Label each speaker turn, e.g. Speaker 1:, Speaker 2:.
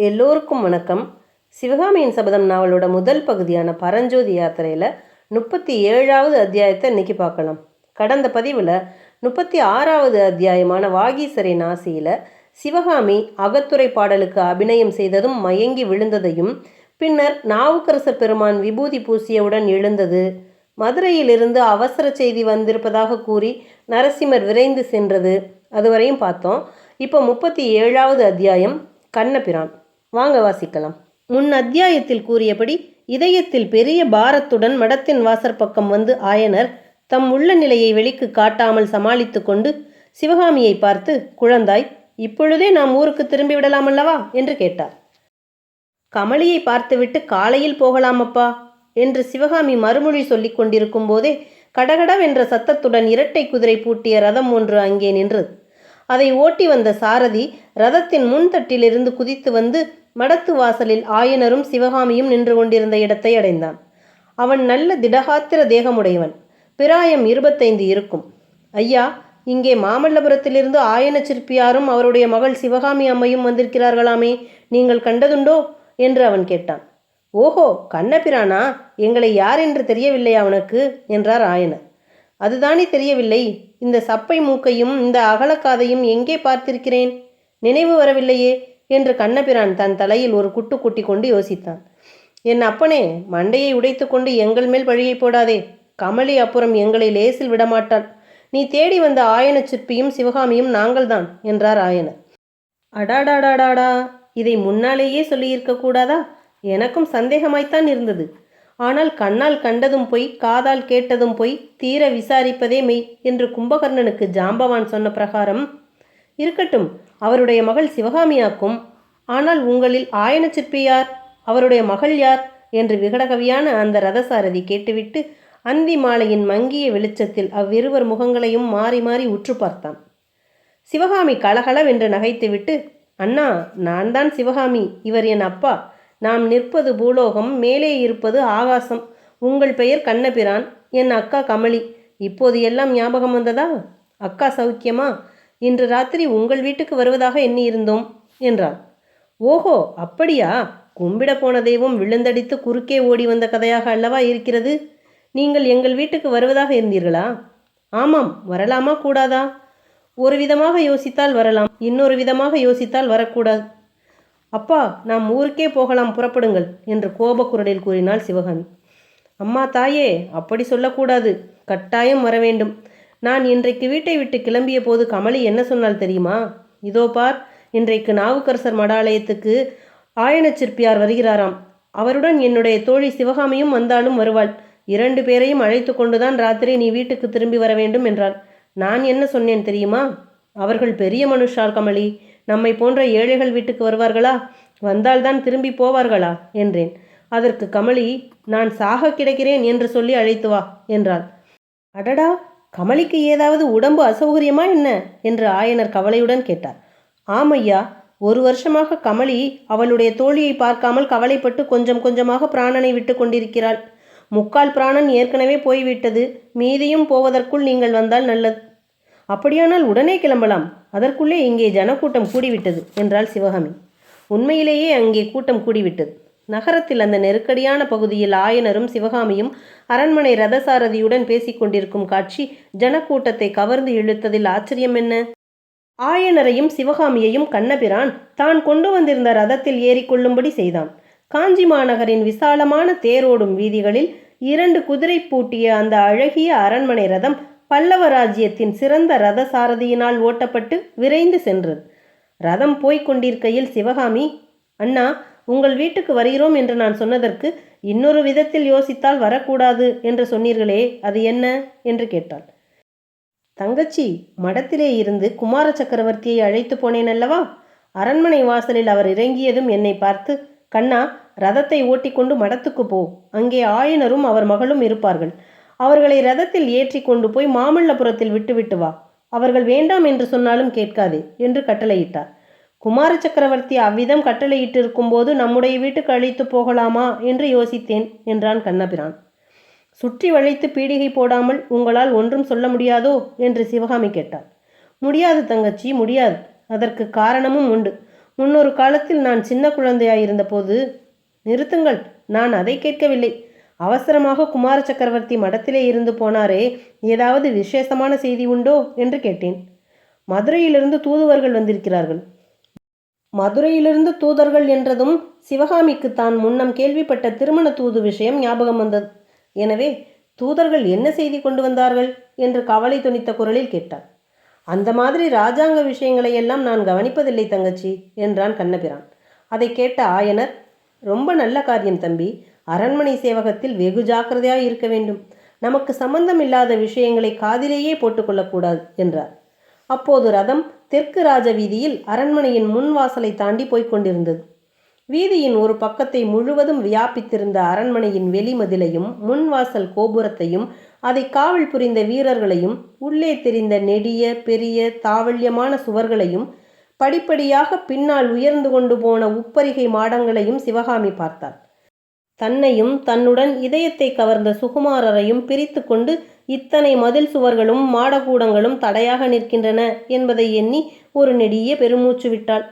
Speaker 1: எல்லோருக்கும் வணக்கம். சிவகாமியின் சபதம் நாவலோட முதல் பகுதியான பரஞ்சோதி யாத்திரையில் முப்பத்தி ஏழாவது அத்தியாயத்தை இன்னைக்கு பார்க்கலாம். கடந்த பதிவில் முப்பத்தி ஆறாவது அத்தியாயமான வாகீசரை நாசியில் சிவகாமி அகத்துறை பாடலுக்கு அபிநயம் செய்ததும் மயங்கி விழுந்ததையும் பின்னர் நாவுக்கரசர் பெருமான் விபூதி பூசியவுடன் எழுந்தது. மதுரையிலிருந்து அவசர செய்தி வந்திருப்பதாக கூறி நரசிம்மர் விரைந்து சென்றது. அதுவரையும் பார்த்தோம். இப்போ முப்பத்தி ஏழாவது அத்தியாயம் கண்ணபிரான். வாங்க வாசிக்கலாம். முன் அத்தியாயத்தில் கூறியபடி இதயத்தில் பெரிய பாரத்துடன் மடத்தின் வாசற்பக்கம் வந்து ஆயனர் தம் உள்ள நிலையை வெளிக்கு காட்டாமல் சமாளித்து கொண்டு சிவகாமியை பார்த்து குழந்தாய் இப்பொழுதே நாம் ஊருக்கு திரும்பி விடலாம் அல்லவா? என்று கேட்டார். கமலியை பார்த்துவிட்டு காலையில் போகலாமப்பா என்று சிவகாமி மறுமொழி சொல்லிக் கொண்டிருக்கும் போதே கடகடவென்ற சத்தத்துடன் இரட்டை குதிரை பூட்டிய ரதம் ஒன்று அங்கே நின்றது அதை ஓட்டி வந்த சாரதி ரதத்தின் முன்தட்டிலிருந்து குதித்து வந்து மடத்து வாசலில் ஆயனரும் சிவகாமியும் நின்று கொண்டிருந்த இடத்தை அடைந்தான். அவன் நல்ல திடகாத்திர தேகமுடையவன். பிராயம் இருபத்தைந்து இருக்கும். ஐயா இங்கே மாமல்லபுரத்திலிருந்து ஆயன சிற்பியாரும் அவருடைய மகள் சிவகாமி அம்மையும் வந்திருக்கிறார்களாமே நீங்கள் கண்டதுண்டோ? என்று அவன் கேட்டான். ஓஹோ கண்ணபிரானா எங்களை யார் என்று தெரியவில்லை அவனுக்கு என்றார் ஆயனர். அதுதானே தெரியவில்லை இந்த சப்பை மூக்கையும் இந்த அகலக்காதையும் எங்கே பார்த்திருக்கிறேன்? நினைவு வரவில்லையே என்று கண்ணபிரான் தன் தலையில் ஒரு குட்டு குட்டி கொண்டு யோசித்தான். என் அப்பனே மண்டையை உடைத்துக்கொண்டு எங்கள் மேல் பழியை போடாதே. கமலி அப்புறம் எங்களை லேசில் விடமாட்டாள். நீ தேடி வந்த ஆயன சிற்பியும் சிவகாமியும் நாங்கள்தான் என்றார் ஆயனர். அடாடாடாடாடா! இதை முன்னாலேயே சொல்லியிருக்க கூடாதா? எனக்கும் சந்தேகமாய்த்தான் இருந்தது. ஆனால் கண்ணால் கண்டதும் பொய் காதால் கேட்டதும் பொய் தீர விசாரிப்பதே மெய் என்று கும்பகர்ணனுக்கு ஜாம்பவான் சொன்ன பிரகாரம் இருக்கட்டும். அவருடைய மகள் சிவகாமியாக்கும். ஆனால் உங்களில் ஆயன சிற்பி யார் அவருடைய மகள் யார்? என்று விகடகவியான அந்த ரதசாரதி கேட்டுவிட்டு அந்தி மாலையின் மங்கிய வெளிச்சத்தில் அவ்விருவர் முகங்களையும் மாறி மாறி உற்று பார்த்தான். சிவகாமி கலகலவென்று நகைத்துவிட்டு அண்ணா நான் தான் சிவகாமி. இவர் என் அப்பா. நாம் நிற்பது பூலோகம் மேலே இருப்பது ஆகாசம். உங்கள் பெயர் கண்ணபிரான் என் அக்கா கமலி. இப்போது எல்லாம் ஞாபகம் வந்ததா? அக்கா சௌக்கியமா? இன்று ராத்திரி உங்கள் வீட்டுக்கு வருவதாக எண்ணியிருந்தோம் என்றாள். ஓஹோ அப்படியா? கும்பிட போன தெய்வம் விழுந்தடித்து குறுக்கே ஓடி வந்த கதையாக அல்லவா இருக்கிறது? நீங்கள் எங்கள் வீட்டுக்கு வருவதாக இருந்தீர்களா ஆமாம் வரலாமா கூடாதா? ஒரு விதமாக யோசித்தால் வரலாம் இன்னொரு விதமாக யோசித்தால் வரக்கூடாது. அப்பா நாம் ஊருக்கே போகலாம் புறப்படுங்கள் என்று கோபக்குரலில் கூறினாள் சிவகாமி. அம்மா தாயே அப்படி சொல்லக்கூடாது. கட்டாயம் வர வேண்டும் நான் இன்றைக்கு வீட்டை விட்டு கிளம்பிய போது கமலி என்ன சொன்னால் தெரியுமா? இதோ பார் இன்றைக்கு நாவுக்கரசர் மடாலயத்துக்கு ஆயன சிற்பியார் வருகிறாராம். அவருடன் என்னுடைய தோழி சிவகாமியும் வந்தாலும் வருவாள். இரண்டு பேரையும் அழைத்து கொண்டுதான் ராத்திரி நீ வீட்டுக்கு திரும்பி வர வேண்டும் என்றாள். நான் என்ன சொன்னேன் தெரியுமா? அவர்கள் பெரிய மனுஷால் கமலி. நம்மை போன்ற ஏழைகள் வீட்டுக்கு வருவார்களா? வந்தால்தான் திரும்பி போவார்களா? என்றேன். அதற்கு கமலி நான் சாக கிடக்கிறேன் என்று சொல்லி அழைத்து வா என்றாள். அடடா! கமலிக்கு ஏதாவது உடம்பு அசௌகரியமா என்ன? என்று ஆயனர் கவலையுடன் கேட்டார். ஆமையா ஒரு வருஷமாக கமலி அவளுடைய தோழியை பார்க்காமல் கவலைப்பட்டு கொஞ்சம் கொஞ்சமாக பிராணனை விட்டு கொண்டிருக்கிறாள். முக்கால் பிராணன் ஏற்கனவே போய்விட்டது. மீதியும் போவதற்குள் நீங்கள் வந்தால் நல்லது. அப்படியானால் உடனே கிளம்பலாம். அதற்குள்ளே இங்கே ஜனக்கூட்டம் கூடிவிட்டது என்றாள் சிவகாமி. உண்மையிலேயே அங்கே கூட்டம் கூடிவிட்டது. நகரத்தில் அந்த நெருக்கடியான பகுதியில் ஆயனரும் சிவகாமியும் அரண்மனை ரதசாரதியுடன் பேசிக்கொண்டிருக்கும் காட்சி ஜனக்கூட்டத்தை கவர்ந்து இழுத்ததில் ஆச்சரியம் என்ன? ஆயனரையும் சிவகாமியையும் கண்ணபிரான் தான் கொண்டு வந்திருந்த ரதத்தில் ஏறிக்கொள்ளும்படி செய்தான். காஞ்சி மாநகரின் விசாலமான தேரோடும் வீதிகளில் இரண்டு குதிரை பூட்டிய அந்த அழகிய அரண்மனை ரதம் பல்லவ ராஜ்யத்தின் சிறந்த ரத சாரதியினால் ஓட்டப்பட்டு விரைந்து சென்றது. ரதம் போய்க் கொண்டிருக்கையில் சிவகாமி அண்ணா உங்கள் வீட்டுக்கு வருகிறோம் என்று நான் சொன்னதற்கு இன்னொரு விதத்தில் யோசித்தால் வரக்கூடாது என்று சொன்னீர்களே அது என்ன? என்று கேட்டாள். தங்கச்சி மடத்திலே இருந்து குமார சக்கரவர்த்தியை அழைத்து போனேன் அல்லவா? அரண்மனை வாசலில் அவர் இறங்கியதும் என்னை பார்த்து கண்ணா ரதத்தை ஓட்டிக்கொண்டு மடத்துக்கு போ. அங்கே ஆயனரும் அவர் மகளும் இருப்பார்கள். அவர்களை ரதத்தில் ஏற்றி கொண்டு போய் மாமல்லபுரத்தில் விட்டுவிட்டு வா. அவர்கள் வேண்டாம் என்று சொன்னாலும் கேட்காதே என்று கட்டளையிட்டார். குமார சக்கரவர்த்தி அவ்விதம் கட்டளையிட்டிருக்கும் போது நம்முடைய வீட்டுக்கு அழைத்து போகலாமா என்று யோசித்தேன் என்றான் கண்ணபிரான். சுற்றி வளைத்து பீடிகை போடாமல் உங்களால் ஒன்றும் சொல்ல முடியாதோ என்று சிவகாமி கேட்டாள். முடியாது தங்கச்சி முடியாது. அதற்கு காரணமும் உண்டு. முன்னொரு காலத்தில் நான் சின்ன குழந்தையாயிருந்தபோது நிறுத்துங்கள் நான் அதை கேட்கவில்லை. அவசரமாக குமார சக்கரவர்த்தி மடத்திலே இருந்து போனாரே ஏதாவது விசேஷமான செய்தி உண்டோ? என்று கேட்டேன். மதுரையிலிருந்து தூதுவர்கள் வந்திருக்கிறார்கள். மதுரையிலிருந்து தூதர்கள் என்றதும் சிவகாமிக்கு தான் முன்னம் கேள்விப்பட்ட திருமண தூது விஷயம் ஞாபகம் வந்தது. எனவே தூதர்கள் என்ன செய்தி கொண்டு வந்தார்கள் என்று கவலை துணித்த குரலில் கேட்டார். அந்த மாதிரி ராஜாங்க விஷயங்களை எல்லாம் நான் கவனிப்பதில்லை தங்கச்சி என்றான் கண்ணபிரான். அதை கேட்ட ஆயனர் ரொம்ப நல்ல காரியம் தம்பி அரண்மனை சேவகத்தில் வெகு ஜாக்கிரதையாக இருக்க வேண்டும். நமக்கு சம்பந்தம் இல்லாத விஷயங்களை காதிலேயே போட்டுக்கொள்ளக்கூடாது என்றார். அப்போது ரதம் தெற்கு ராஜ வீதியில் அரண்மனையின் முன் வாசலை தாண்டி போய்க் கொண்டிருந்தது. வீதியின் ஒரு பக்கத்தை முழுவதும் வியாபித்திருந்த அரண்மனையின் வெளிமதிலையும் முன்வாசல் கோபுரத்தையும் அதை காவல் புரிந்த வீரர்களையும் உள்ளே தெரிந்த நெடிய பெரிய தாவல்யமான சுவர்களையும் படிப்படியாக பின்னால் உயர்ந்து கொண்டு போன உப்பரிகை மாடங்களையும் சிவகாமி பார்த்தாள். தன்னையும் தன்னுடன் இதயத்தை கவர்ந்த சுகுமாரரையும் பிரித்து கொண்டு இத்தனை மதில் சுவர்களும் மாடகூடங்களும் தடையாக நிற்கின்றன என்பதை எண்ணி ஒரு நெடிய பெருமூச்சு விட்டாள்.